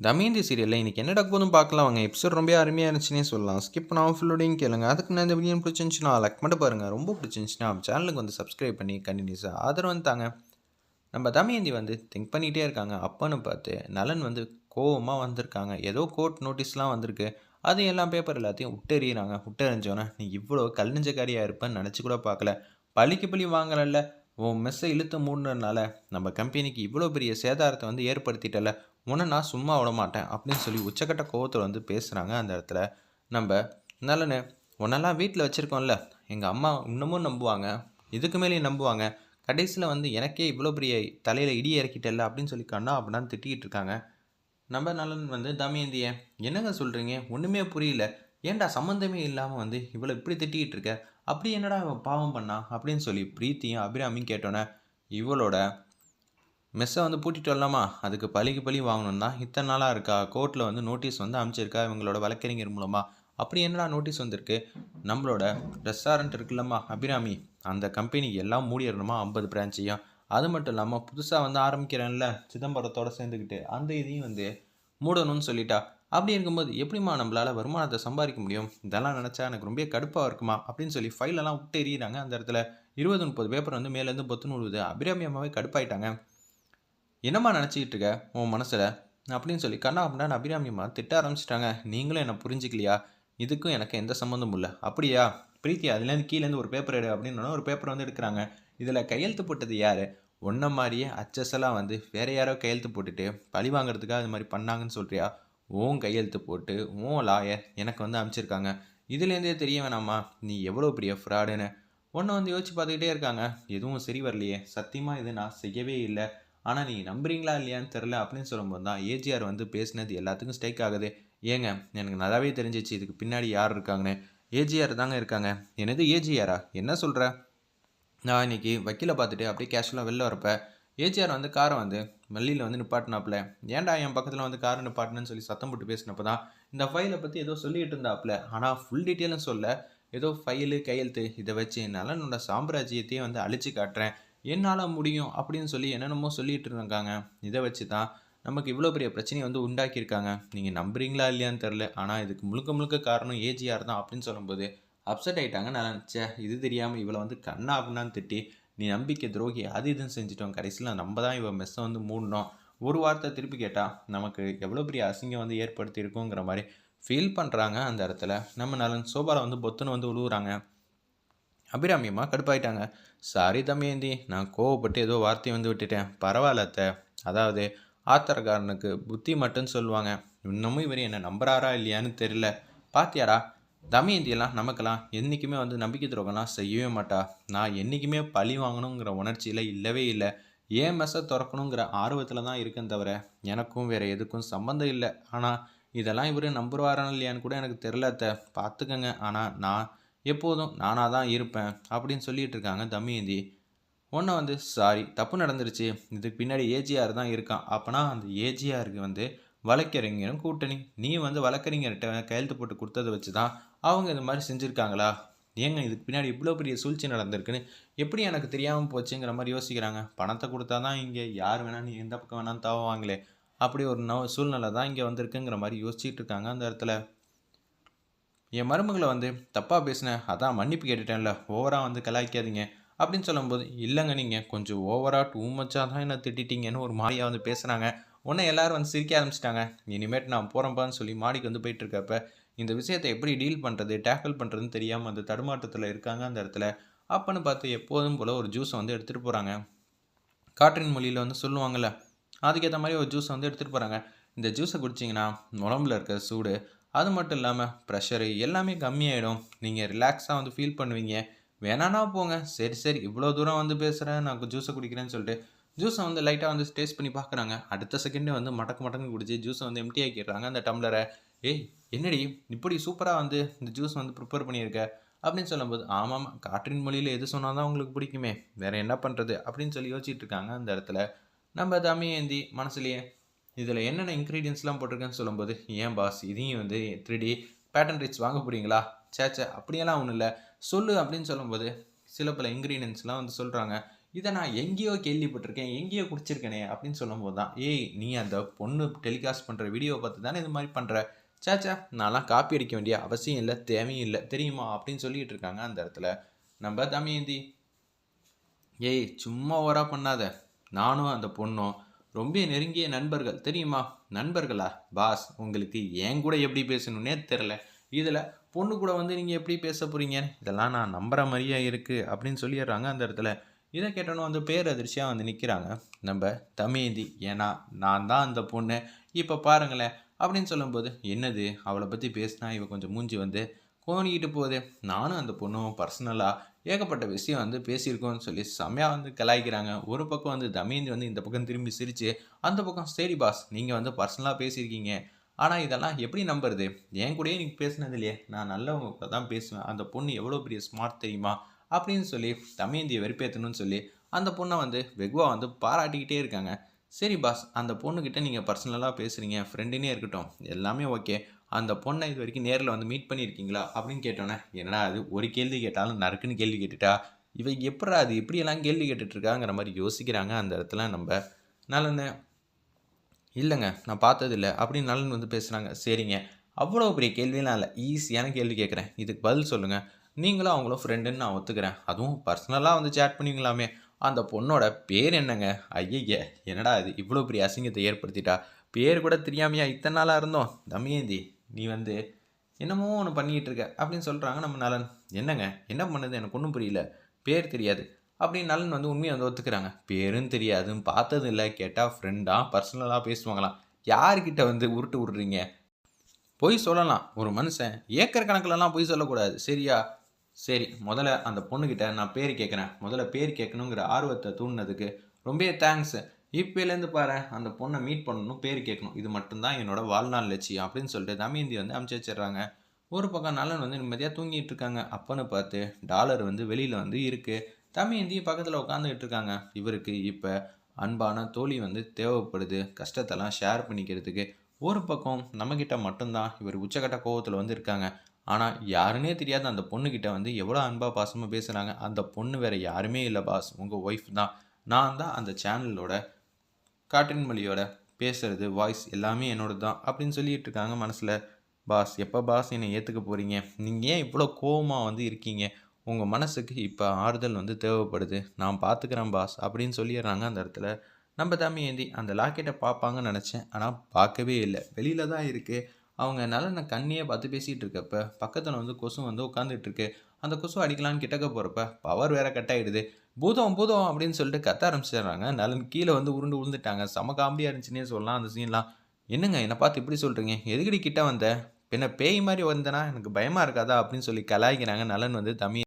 தமயந்தி சீரியலில் இன்றைக்கி என்ன நடக்க போதும் பார்க்கலாம். வாங்க எபிசோட் ரொம்ப அருமையாக இருந்துச்சுன்னே சொல்லலாம். ஸ்கிப் பண்ணாமல் ஃபுல்லோடையும் கேளுங்க. அதுக்கு நான் இந்த வீடியோ பிடிச்சிருந்துச்சுன்னா லைக் மட்டும் பாருங்கள் ரொம்ப பிடிச்சிருந்துச்சுன்னா சேனலுக்கு வந்து சப்ஸ்கிரைப் பண்ணி கண்டினியூஸாக ஆதரவு தாங்க. நம்ம தமயந்தி வந்து திங்க் பண்ணிகிட்டே இருக்காங்க. அப்பன்னு பார்த்து நலன் வந்து கோவமாக வந்திருக்காங்க. ஏதோ கோர்ட் நோட்டீஸ்லாம் வந்திருக்கு. அது எல்லாம் பேப்பர் எல்லாத்தையும் விட்டெறிகிறாங்க விட்டெறிஞ்சோன்னே நீ இவ்வளோ கல் நெஞ்சக்காரியாக இருப்பேன்னு நினச்சி கூட பார்க்கல. பழிக்கு பழி வாங்கலல்ல. உன் மெஸ்ஸை இழுத்து மூடினதுனால நம்ம கம்பெனிக்கு இவ்வளோ பெரிய சேதாரத்தை வந்து ஏற்படுத்திட்டல உன்னை நான் சும்மா விட மாட்டேன் அப்படின்னு சொல்லி உச்சக்கட்ட கோவத்தில் வந்து பேசுகிறாங்க அந்த இடத்துல. நம்ம நலனு உன்னெல்லாம் வீட்டில் வச்சுருக்கோம்ல எங்கள் அம்மா இன்னமும் நம்புவாங்க இதுக்கு மேலேயும் நம்புவாங்க. கடைசியில் வந்து எனக்கே இவ்வளோ பெரிய தலையில் இடி இறக்கிட்டல அப்படின்னு சொல்லி கண்ணா அப்படின்னு திட்டிகிட்டு இருக்காங்க. நம்ம நலன் வந்து தமயந்திய என்னங்க சொல்கிறீங்க ஒன்றுமே புரியல. ஏன்டா சம்மந்தமே இல்லாமல் வந்து இவ்வளோ இப்படி திட்டிகிட்டு இருக்க? அப்படி என்னடா இவன் பாவம் பண்ணா? அப்படின்னு சொல்லி பிரீத்தியும் அபிராமியும் கேட்டோன்னே இவளோட மெஸ்ஸை வந்து பூட்டிட்டு வரலாமா? அதுக்கு பழிக்கு பழி வாங்கணும் தான் இத்தனை நாளாக இருக்கா? கோர்ட்டில் வந்து நோட்டீஸ் வந்து அமைச்சிருக்கா? இவங்களோட வழக்கறிஞர் மூலமாக அப்படி என்னடா நோட்டீஸ் வந்திருக்கு? நம்மளோட ரெஸ்டாரண்ட் இருக்குல்லம்மா அபிராமி. அந்த கம்பெனி எல்லாம் மூடிடணுமா ஐம்பது பிரான்ச்சையும். அது மட்டும் இல்லாமல் புதுசாக வந்து ஆரம்பிக்கிறேன்ல சிதம்பரத்தோடு சேர்ந்துக்கிட்டு அந்த இதையும் வந்து மூடணும்னு சொல்லிட்டா. அப்படி இருக்கும்போது எப்படிம்மா நம்மளால் வருமானத்தை சம்பாதிக்க முடியும்? இதெல்லாம் நினச்சா எனக்கு ரொம்ப கடுப்பாக இருக்குமா? அப்படின்னு சொல்லி ஃபைலெல்லாம் விட்டு எறிகிறாங்க அந்த இடத்துல இருபது முப்பது பேப்பர் வந்து மேலேருந்து பொத்துன்னு விழுது அபிராமி கடுப்பாயிட்டாங்க. என்னம்மா நினச்சிக்கிட்டு இருக்க? உன் மனசில் அப்படின்னு சொல்லி கண்ணா அப்படின்னா அபிராமியம்மா திட்ட ஆரம்பிச்சிட்டாங்க. நீங்களும் என்னை புரிஞ்சிக்கலையா? இதுக்கும் எனக்கு எந்த சம்மந்தமும் இல்லை. அப்படியா? பிரீத்தி அதுலேருந்து கீழேருந்து ஒரு பேப்பர் எடு அப்படின்னு ஒரு பேப்பர் வந்து எடுக்கிறாங்க. இதில் கையெழுத்து போட்டது யார்? ஒன்றை மாதிரியே அச்சஸெல்லாம் வந்து வேறு யாரோ கையெழுத்து போட்டுட்டு பழி வாங்குறதுக்காக அது மாதிரி பண்ணாங்கன்னு சொல்கிறியா ஓன் கையெழுத்து போட்டு ஓன் லாயர் எனக்கு வந்து அனுப்பிச்சிருக்காங்க இதுலேருந்தே தெரிய வேணாமா? நீ எவ்வளோ பெரிய ஃப்ராடுன்னு ஒன்று வந்து யோசிச்சு பார்த்துக்கிட்டே இருக்காங்க. எதுவும் சரி வரலையே. சத்தியமாக இது நான் செய்யவே இல்லை. ஆனால் நீ நம்புறீங்களா இல்லையான்னு தெரில அப்படின்னு சொல்லும்போது தான் ஏஜிஆர் வந்து பேசினது எல்லாத்துக்கும் ஸ்ட்ரைக் ஆகுது. ஏங்க எனக்கு நல்லாவே தெரிஞ்சிச்சு. இதுக்கு பின்னாடி யார் இருக்காங்கன்னு. ஏஜிஆர் தாங்க இருக்காங்க. எனது ஏஜிஆரா என்ன சொல்கிற நான் இன்னைக்கு வக்கீலை பார்த்துட்டு அப்படியே கேஷுவலாக வெளில வரப்ப ஏஜிஆர் வந்து காரை வந்து மல்லியில் வந்து நிப்பாட்டினாப்புல ஏன்டா என் பக்கத்தில் வந்து காரை நிப்பாட்டினு சொல்லி சத்தம் போட்டு பேசினப்போ தான் இந்த ஃபைலை பற்றி ஏதோ சொல்லிட்டு இருந்தாப்புல ஆனால் ஃபுல் டீட்டெயிலும் சொல்ல ஏதோ ஃபைலு கையெழுத்து இதை வச்சு என்னால் என்னோடய சாம்ராஜ்யத்தையே வந்து அழிச்சு காட்டுறேன். என்னால் முடியும் அப்படின்னு சொல்லி என்னென்னமோ சொல்லிட்டு இருக்காங்க இதை வச்சு தான் நமக்கு இவ்வளோ பெரிய பிரச்சனையை வந்து உண்டாக்கியிருக்காங்க. நீங்கள் நம்புறீங்களா இல்லையான்னு தெரில ஆனால் இதுக்கு முழுக்க முழுக்க காரணம் ஏஜிஆர் தான் அப்படின்னு சொல்லும்போது அப்செட் ஆகிட்டாங்க நான் நினச்சேன். இது தெரியாமல் இவளை வந்து கண்ணா அப்படின்னான்னு திட்டி நீ நம்பிக்கை துரோகி அது இதுன்னு செஞ்சிட்டோம். கடைசியில் நம்ம தான் இவன் மெஸ்ஸை வந்து மூடணும். ஒரு வார்த்தை திருப்பி கேட்டால் நமக்கு எவ்வளோ பெரிய அசிங்கம் வந்து ஏற்படுத்தியிருக்குங்கிற மாதிரி ஃபீல் பண்ணுறாங்க அந்த இடத்துல. நம்ம நலன் சோபாவில் வந்து பொத்துன்னு வந்து உழுவுறாங்க. அபிராமியம்மா கடுப்பாயிட்டாங்க. சாரி தம்பியந்தி நான் கோவப்பட்டு ஏதோ வார்த்தையை வந்து விட்டுட்டேன். பரவாயில்ல அத்தை. அதாவது ஆத்தரக்காரனுக்கு புத்தி மட்டும் சொல்லுவாங்க. இன்னமும் இவர் என்னை நம்புறாரா இல்லையான்னு தெரியல. பாத்தியாடா தமயந்தியெல்லாம் நமக்கெல்லாம் என்றைக்குமே வந்து நம்பிக்கை துரோகம்லாம் செய்யவே மாட்டா. நான் என்றைக்குமே பழி வாங்கணுங்கிற உணர்ச்சியில் இல்லவே இல்லை. ஏன் மெஸ்ஸை திறக்கணுங்கிற ஆர்வத்தில் தான் இருக்கேன் தவிர எனக்கும் வேறு எதுக்கும் சம்மந்தம் இல்லை. ஆனால் இதெல்லாம் இவர் நம்புவாரா இல்லையான்னு கூட எனக்கு தெரில அத்தை. பார்த்துக்கங்க ஆனால் நான் எப்போதும் நானாக தான் இருப்பேன் அப்படின்னு சொல்லிட்டு இருக்காங்க தமயந்தி ஒன்று வந்து சாரி தப்பு நடந்துருச்சு. இதுக்கு பின்னாடி ஏஜிஆர் தான் இருக்கான். அப்போனா அந்த ஏஜிஆருக்கு வந்து வழக்கறிஞரும் கூட்டணி. நீ வந்து வழக்கறிஞர்கிட்ட கையெழுத்து போட்டு கொடுத்ததை வச்சு தான் அவங்க இந்த மாதிரி செஞ்சுருக்காங்களா? ஏங்க இதுக்கு பின்னாடி இவ்வளோ பெரிய சூழ்ச்சி நடந்திருக்குன்னு எப்படி எனக்கு தெரியாமல் போச்சுங்கிற மாதிரி யோசிக்கிறாங்க. பணத்தை கொடுத்தா தான் இங்கே யார் வேணால் நீ எந்த பக்கம் வேணாலும் தாவாங்களே அப்படி ஒரு நோ சூழ்நிலை தான் இங்கே வந்திருக்குங்கிற மாதிரி யோசிச்சுட்டு இருக்காங்க அந்த இடத்துல. என் மருமகளை வந்து தப்பாக பேசினேன் அதான் மன்னிப்பு கேட்டுட்டேன்ல ஓவராக வந்து கலாய்க்காதீங்க அப்படின்னு சொல்லும்போது இல்லைங்க நீங்கள் கொஞ்சம் ஓவராக டூ மச்சாக தான் என்ன திட்டிட்டீங்கன்னு ஒரு மாதிரியாக வந்து பேசுகிறாங்க உடனே எல்லோரும் வந்து சிரிக்க ஆரம்பிச்சிட்டாங்க. இனிமேட்டு நான் போகிறேன்ப்பான்னு சொல்லி மாடிக்கு வந்து போயிட்டுருக்கப்ப இந்த விஷயத்தை எப்படி டீல் பண்ணுறது டேக்கிள் பண்ணுறதுன்னு தெரியாமல் அந்த தடுமாற்றத்தில் இருக்காங்க அந்த இடத்துல. அப்போன்னு பார்த்து எப்போதும் போல் ஒரு ஜூஸை வந்து எடுத்துகிட்டு போகிறாங்க காற்றின் மொழியில் வந்து சொல்லுவாங்கள்ல அதுக்கேற்ற மாதிரி ஒரு ஜூஸை வந்து எடுத்துகிட்டு போகிறாங்க இந்த ஜூஸை குடிச்சிங்கன்னா உடம்புல இருக்க சூடு அது மட்டும் இல்லாமல் ப்ரெஷரு எல்லாமே கம்மியாயிடும். நீங்கள் ரிலாக்ஸாக வந்து ஃபீல் பண்ணுவீங்க. வேணான்னா போங்க. சரி சரி இவ்வளோ தூரம் வந்து பேசுகிறேன் நான் ஜூஸை குடிக்கிறேன்னு சொல்லிட்டு ஜூஸை வந்து லைட்டாக வந்து டேஸ்ட் பண்ணி பார்க்குறாங்க அடுத்த செகண்டே வந்து மடக்கு மடங்கு குடிச்சு ஜூஸை வந்து எம்டி ஆக்கிடுறாங்க. அந்த டம்ளரை ஏய் என்னடி? இப்படி சூப்பராக வந்து இந்த ஜூஸ் வந்து ப்ரிப்பேர் பண்ணியிருக்க அப்படின்னு சொல்லும்போது ஆமாம் காற்றின் மொழியில் எது சொன்னால் தான் உங்களுக்கு பிடிக்குமே. வேறு என்ன பண்ணுறது அப்படின்னு சொல்லி யோசிச்சுட்டு இருக்காங்க அந்த இடத்துல. நம்ம தமிழேந்தி மனசுலேயே இதில் என்னென்ன இன்க்ரீடியன்ஸ்லாம் போட்டிருக்கேன்னு சொல்லும்போது ஏன் பாஸ் இதையும் வந்து த்ரீ டி பேட்டன் ரிச் வாங்க போகிறீங்களா சேச்சே அப்படியெல்லாம் ஒன்றும் இல்லை. சொல்லு அப்படின்னு சொல்லும்போது சில பல இன்க்ரீடியன்ஸ்லாம் வந்து சொல்கிறாங்க இதை நான் எங்கேயோ கேள்விப்பட்டிருக்கேன் எங்கேயோ குடிச்சிருக்கேனே அப்படின்னு சொல்லும்போது தான் ஏய் நீ அந்த பொண்ணு டெலிகாஸ்ட் பண்ணுற வீடியோவை பார்த்து தானே இது மாதிரி பண்ணுற சாச்சா நான்லாம் காப்பி அடிக்க வேண்டிய அவசியம் இல்லை தேவையும் இல்லை தெரியுமா அப்படின்னு சொல்லிட்டு இருக்காங்க அந்த இடத்துல. நம்ம தமயந்தி ஏய் சும்மா ஓரா பண்ணாத. நானும் அந்த பொண்ணும் ரொம்ப நெருங்கிய நண்பர்கள் தெரியுமா? நண்பர்களா? பாஸ் உங்களுக்கு என் கூட எப்படி பேசணுன்னே தெரில. இதில் பொண்ணு கூட வந்து நீங்கள் எப்படி பேச போகிறீங்க இதெல்லாம் நான் நம்புற மாதிரியே இருக்குது அப்படின்னு சொல்லிடுறாங்க அந்த இடத்துல. இதை கேட்டோன்னு வந்து பேரதிர்ச்சியாக வந்து நிற்கிறாங்க நம்ம தமேந்தி ஏன்னா நான் தான் அந்த பொண்ணு. இப்போ பாருங்களேன். அப்படின்னு சொல்லும்போது என்னது? அவளை பற்றி பேசினா இவ கொஞ்சம் மூஞ்சி வந்து கோணிக்கிட்டு போகுது. நானும் அந்த பொண்ணும் பர்சனலாக ஏகப்பட்ட விஷயம் வந்து பேசியிருக்கோம்னு சொல்லி செம்மையாக வந்து கலாய்க்கிறாங்க. ஒரு பக்கம் வந்து தமேந்தி வந்து இந்த பக்கம் திரும்பி சிரித்து அந்த பக்கம் சரி பாஸ் நீங்கள் வந்து பர்சனலாக பேசியிருக்கீங்க. ஆனால் இதெல்லாம் எப்படி நம்புறது? என் கூடயே நீங்கள் பேசினது இல்லையே. நான் நல்லவங்க கூட தான் பேசுவேன். அந்த பொண்ணு எவ்வளோ பெரிய ஸ்மார்ட் தெரியுமா? அப்படின்னு சொல்லி தமேந்தியை வெறுப்பேற்றணும்னு சொல்லி அந்த பொண்ணை வந்து வெகுவாக வந்து பாராட்டிக்கிட்டே இருக்காங்க. சரி பாஸ். அந்த பொண்ணுக்கிட்ட நீங்கள் பர்சனலாக பேசுகிறீங்க ஃப்ரெண்டுனே இருக்கட்டும். எல்லாமே ஓகே அந்த பொண்ணை இது வரைக்கும் நேரில் வந்து மீட் பண்ணியிருக்கீங்களா? அப்படின்னு கேட்டோன்னே என்னடா அது ஒரு கேள்வி கேட்டாலும் நறுக்குன்னு கேள்வி கேட்டுட்டா? இவை எப்படா அது? எப்படியெல்லாம் கேள்வி கேட்டுட்ருக்காங்கிற மாதிரி யோசிக்கிறாங்க அந்த இடத்துல நம்ம. நலன்னு இல்லைங்க நான் பார்த்ததில்ல. அப்படின்னு நலன் வந்து பேசுகிறாங்க சரிங்க. அவ்வளோ பெரிய கேள்வியெல்லாம் இல்லை. ஈஸியான கேள்வி கேட்குறேன். இதுக்கு பதில் சொல்லுங்கள் நீங்களும் அவங்களும் ஃப்ரெண்டுன்னு நான் ஒத்துக்கிறேன். அதுவும் பர்சனலாக வந்து சேட் பண்ணிங்களாமே. அந்த பொண்ணோட பேர் என்னங்க? ஐயய்ய என்னடா இது? இவ்வளோ பெரிய அசிங்கத்தை ஏற்படுத்திட்டா? பேர் கூட தெரியாமையா இத்தனை நாளாக இருந்தோம்? தமயந்தி நீ வந்து என்னமோ ஒன்று பண்ணிக்கிட்டு இருக்க அப்படின்னு சொல்கிறாங்க நம்ம நலன். என்னங்க? என்ன பண்ணுது? எனக்கு ஒன்றும் புரியல. பேர் தெரியாது. அப்படின்னு நலன் வந்து உண்மையை வந்து ஒத்துக்கிறாங்க. பேரும் தெரியாதுன்னு பார்த்தது இல்லை. கேட்டால் ஃப்ரெண்டாக பர்சனலாக பேசுவாங்களாம். யார்கிட்ட வந்து உருட்டு விட்றீங்க பொய் சொல்லலாம். ஒரு மனுஷன் ஏக்கர் கணக்கிலலாம் பொய் சொல்லக்கூடாது. சரியா? சரி முதல்ல அந்த பொண்ணுக்கிட்ட நான் பேர் கேட்குறேன் முதல்ல பேர் கேட்கணுங்கிற ஆர்வத்தை தூண்டினதுக்கு ரொம்ப தேங்க்ஸ் இப்போலேருந்து பாரு அந்த பொண்ணை மீட் பண்ணணும் பேர் கேட்கணும் இது மட்டும்தான் என்னோட வாழ்நாள் லட்சியம் அப்படின்னு சொல்லிட்டு தமயந்தி வந்து அமுச்சு வச்சிடுறாங்க. ஒரு பக்கம் நலன் வந்து நிம்மதியாக தூங்கிட்டு இருக்காங்க. அப்பன்னு பார்த்து டாலர் வந்து வெளியில் வந்து இருக்குது தமயந்தி பக்கத்தில் உட்காந்துக்கிட்டு இருக்காங்க. இவருக்கு இப்போ அன்பான தோழி வந்து தேவைப்படுது. கஷ்டத்தெல்லாம் ஷேர் பண்ணிக்கிறதுக்கு ஒரு பக்கம் நம்மக்கிட்ட மட்டும்தான். இவர் உச்சக்கட்ட கோவத்தில் வந்து இருக்காங்க. ஆனால் யாருன்னே தெரியாத அந்த பொண்ணுக்கிட்ட வந்து எவ்வளோ அன்பாக பாசமாக பேசுகிறாங்க அந்த பொண்ணு வேறு யாருமே இல்லை பாஸ். உங்கள் ஒய்ஃப் தான். நான் தான் அந்த சேனலோட காட்டின் மொழியோட பேசுறது வாய்ஸ் எல்லாமே என்னோட தான் அப்படின்னு சொல்லிட்டு இருக்காங்க மனசில். பாஸ் எப்போ பாஸ் என்னை ஏற்றுக்க போகிறீங்க நீங்கள் ஏன் இவ்வளோ கோவமாக வந்து இருக்கீங்க? உங்கள் மனசுக்கு இப்போ ஆறுதல் வந்து தேவைப்படுது. நான் பார்த்துக்கிறேன் பாஸ் அப்படின்னு சொல்லிடுறாங்க அந்த இடத்துல. நம்ம தம்பியேந்தி அந்த லாக்கெட்டை பார்ப்பாங்கன்னு நினச்சேன். ஆனால் பார்க்கவே இல்லை. வெளியில் தான் இருக்குது அவங்க நலனை கண்ணியே பார்த்து பேசிகிட்டு இருக்கப்ப பக்கத்தில் வந்து கொசு வந்து உட்காந்துட்டு இருக்கு. அந்த கொசு அடிக்கலான்னு கிட்டக்க போகிறப்ப பவர் வேற கட் ஆகிடுது பூதம் பூதம் அப்படின்னு சொல்லிட்டு கத்த ஆரம்பிச்சிடுறாங்க. நலன் கீழே வந்து உருண்டு விழுந்துட்டாங்க செம காமெடியாக இருந்துச்சுன்னே சொல்லலாம் அந்த சீன்லாம் என்னங்க என்னை பார்த்து இப்படி சொல்கிறீங்க எதுக்கடி கிட்ட வந்த? பின்ன பேய் மாதிரி வந்தேன்னா எனக்கு பயமாக இருக்காதா அப்படின்னு சொல்லி கலாய்க்கிறாங்க. நலன் வந்து தமிழ்